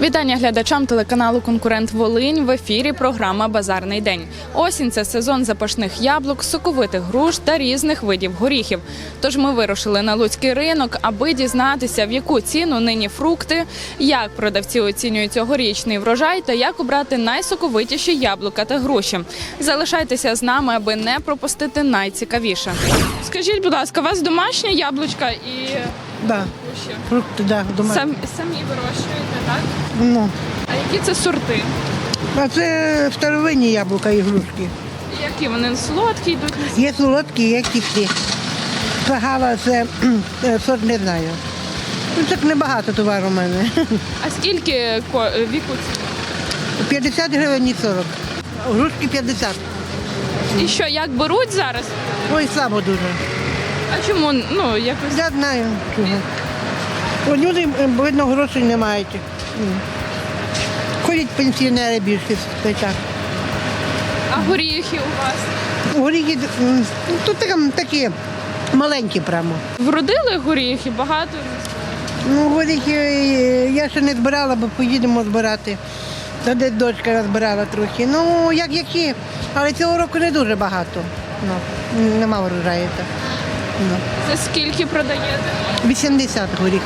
Вітання глядачам телеканалу Конкурент Волинь в ефірі. Програма Базарний день. Осінь це сезон запашних яблук, соковитих груш та різних видів горіхів. Тож ми вирушили на луцький ринок, аби дізнатися, в яку ціну нині фрукти, як продавці оцінюють цьогорічний врожай та як обрати найсоковитіші яблука та груші. Залишайтеся з нами, аби не пропустити найцікавіше. Скажіть, будь ласка, у вас домашня яблучка і Да, фрукти, да, дома. Сам, самі вирощуєте, так? Ну, А які це сорти? а це старовинні яблука і грушки. Які вони солодкі йдуть? Є солодкі, є кислі. Пагава це кхм, е, сорт не знаю. Ну, так небагато товару у мене. А скільки ко- віку? ці? 50 гривень і 40. Грушки 50. І що, як беруть зараз? Ой, слабо дуже. А чому? Ну, якось. Я знаю чого. О, люди, видно, грошей не мають. Ходять пенсіонери більше, та й так. А горіхи у вас? Горіхи м, ну, тут такі, такі маленькі прямо. Вродили горіхи, багато. Ну, горіхи е, я ще не збирала, бо поїдемо збирати. Та десь дочка збирала трохи. Ну, як які. Але цього року не дуже багато. Ну, нема врожаю. так. Ну. За скільки продаєте? 80 горіх.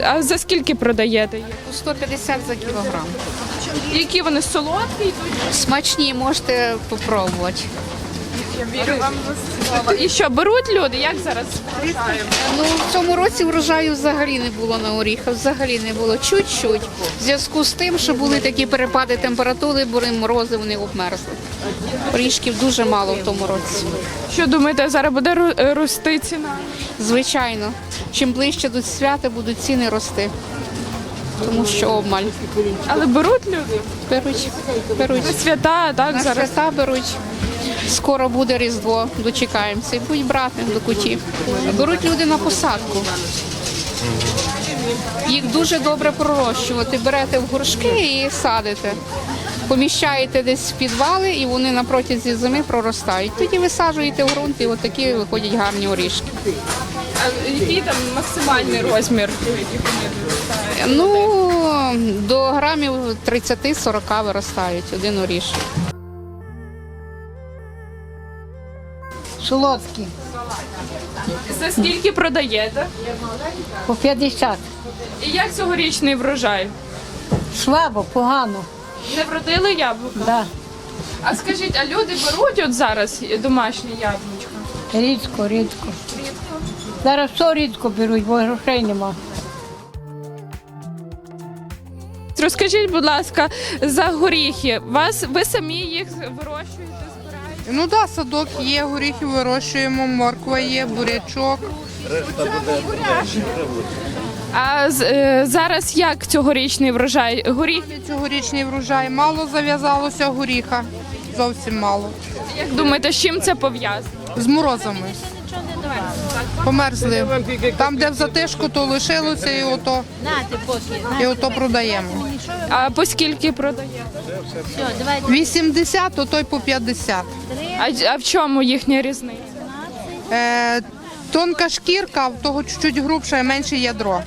А за скільки продаєте їх? 150 за кілограм. Які вони солодкі йдуть? Смачні, можете попробувати. Я вірю вам за слово. І що, беруть люди? Як зараз врожаєм? Ну, в цьому році врожаю взагалі не було на оріхах, взагалі не було. Чуть-чуть. В зв'язку з тим, що були такі перепади температури, були морози, вони обмерзли. Орішків дуже мало в тому році. Що думаєте, зараз буде ру- рости ціна? Звичайно, чим ближче до свята будуть ціни рости. Тому що обмаль. Але беруть люди? Беруть, беруть. Це свята, так На зараз. свята беруть. Скоро буде Різдво, дочекаємося і будуть брати до куті. Беруть люди на посадку. Їх дуже добре пророщувати. Берете в горшки і садите. Поміщаєте десь в підвали, і вони на протязі зими проростають. Тоді висаджуєте в ґрунт, і отакі виходять гарні орішки. А який там максимальний розмір? Ну, до грамів 30-40 виростають один орішок. Солодкі, За скільки продаєте? по 50. І як цьогорічний врожай? Слабо, погано. Не вродили яблука? Да. А скажіть, а люди беруть от зараз домашні яблучка? Рідко, рідко. Зараз все рідко беруть, бо грошей нема. Розкажіть, будь ласка, за горіхи. Вас ви самі їх вирощуєте? Ну так, да, садок є, горіхи вирощуємо, морква є, бурячок. А з- е, зараз як цьогорічний врожай? Горіхи, Цьогорічний врожай мало зав'язалося горіха, зовсім мало. як думаєте, з чим це пов'язано? З морозами. Померзли. Там, де в затишку, то лишилося і ото, і ото продаємо. А по скільки продаєте? 80, то той по 50. А, а в чому їхня різниця? Е, тонка шкірка, в того чуть-чуть грубше, менше ядро.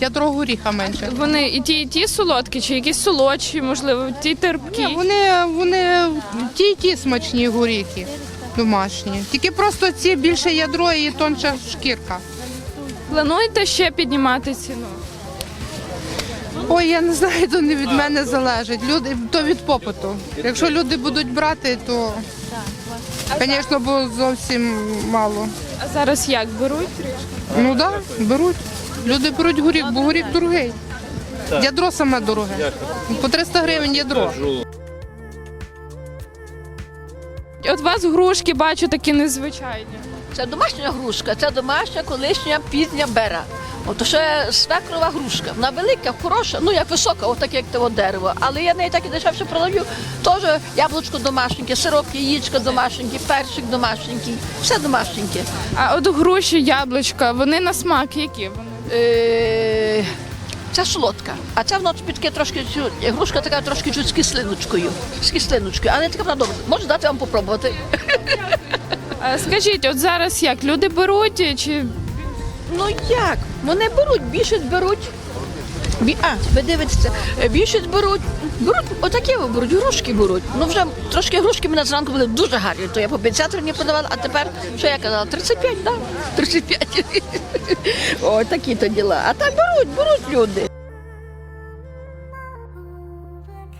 Ядро горіха менше. Вони і ті, і ті солодкі, чи якісь солодші, можливо, ті терпкі. Ні, вони, вони ті й ті смачні горіхи домашні. Тільки просто ці більше ядро і тонша шкірка. Плануєте ще піднімати ціну? Ой, я не знаю, то не від мене залежить. Люди, то від попиту. Якщо люди будуть брати, то звісно, бо зовсім мало. А зараз як беруть? Ну так, да, беруть. Люди беруть горіх, бо горіх дорогий. Ядро саме дороге. По 300 гривень ядро. От у вас грушки бачу такі незвичайні. Це домашня грушка, це домашня колишня пізня бера. От ще свекрова грушка. Вона велика, хороша, ну як висока, отак як того дерево. Але я неї так і дешевше продаю. Теж яблучко домашненьке, сироп, яєчко домашненьке, перчик домашненький, все домашненьке. А от груші, яблучка, вони на смак які вони? Е, Це солодка, а ця воно таке трошки грушка така трошки чуть з кислиночкою. З кислиночкою, але така вона добра. Можу дати вам попробувати. Скажіть, от зараз як люди беруть чи Ну, як? Вони беруть, більшість беруть. Бі... А, ви дивитеся, е, більшість беруть, отакі беруть, грушки беруть. Ну вже трошки грушки мене зранку були дуже гарні, то я по 50 гривень подавала, а тепер, що я казала, 35, так? Да? 35. О, такі то діла. А так беруть, беруть люди.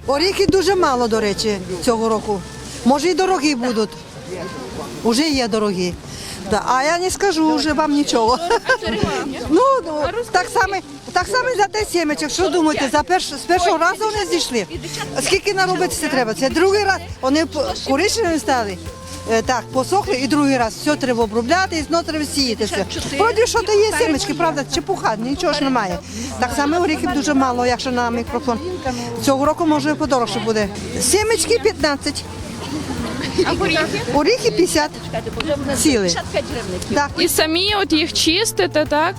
Оріхи дуже мало, до речі, цього року. Може, і дорогі будуть. Уже є дорогі. Да. А я не скажу вже вам нічого. ну, так само, так само за те сімечок. Що думаєте, за перш, з першого разу вони зійшли? Скільки наробити це треба? Це другий раз. Вони коричневі стали. Е, Так, посохли і другий раз все треба обробляти і знову треба сіяти все. Вроді що то є сімечки, правда, чепуха, нічого ж немає. Так само оріхів дуже мало, якщо на мікрофон. Цього року може подорожче буде. Сімечки 15, А горіхи? Оріхи 50. Ціли. Так. І самі от їх чистите, так?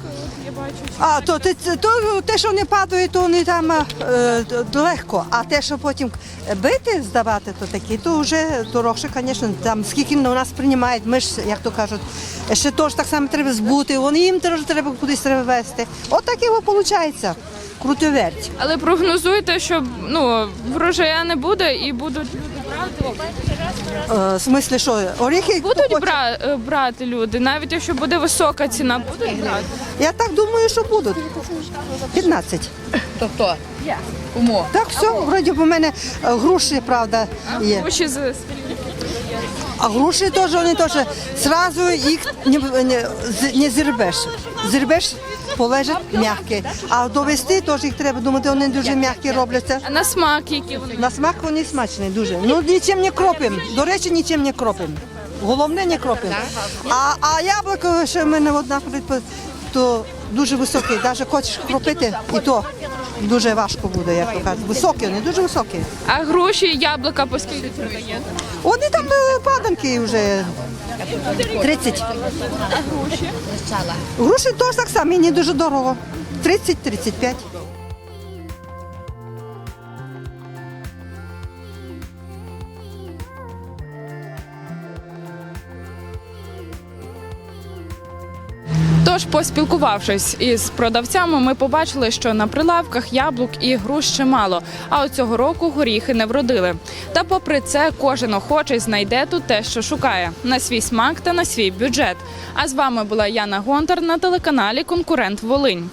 А то, те- то те, що не падає, то не там е, легко. А те, що потім бити, здавати, то такі, то вже дорожче, звісно. Там скільки на нас приймають, ми ж, як то кажуть, ще теж так само треба збути, вони їм теж треба кудись треба вести. От так його виходить. Крутоверть. Але прогнозуєте, що ну врожая не буде і будуть люди. Е, в смислі, що оріхи Будуть хочуть- бра- е, брати люди, навіть якщо буде висока ціна, будуть брати. Я так думаю, що будуть. 15. Тобто, Так, все, вроді в мене е, груші, правда, є. Гроші з А груші теж вони теж зразу їх не, не, не зірвеш. Зірвеш, полежать м'які. А довести теж їх треба думати, вони дуже м'які робляться. а на смак, які вони. На смак вони смачні дуже. Ну нічим не кропим. До речі, нічим не кропим. Головне не кропим. А, а яблуко, що в мене одна то дуже високе. Навіть хочеш кропити, і то дуже важко буде, як то кажуть. Високі, вони дуже високі. А груші, яблука по скільки продаєте? Вони там е, паданки вже 30. Гроші теж так само, і не дуже дорого. 30-35. Тож, поспілкувавшись із продавцями, ми побачили, що на прилавках яблук і груш мало. А от цього року горіхи не вродили. Та попри це, кожен охочий знайде тут те, що шукає на свій смак та на свій бюджет. А з вами була Яна Гонтар на телеканалі Конкурент Волинь.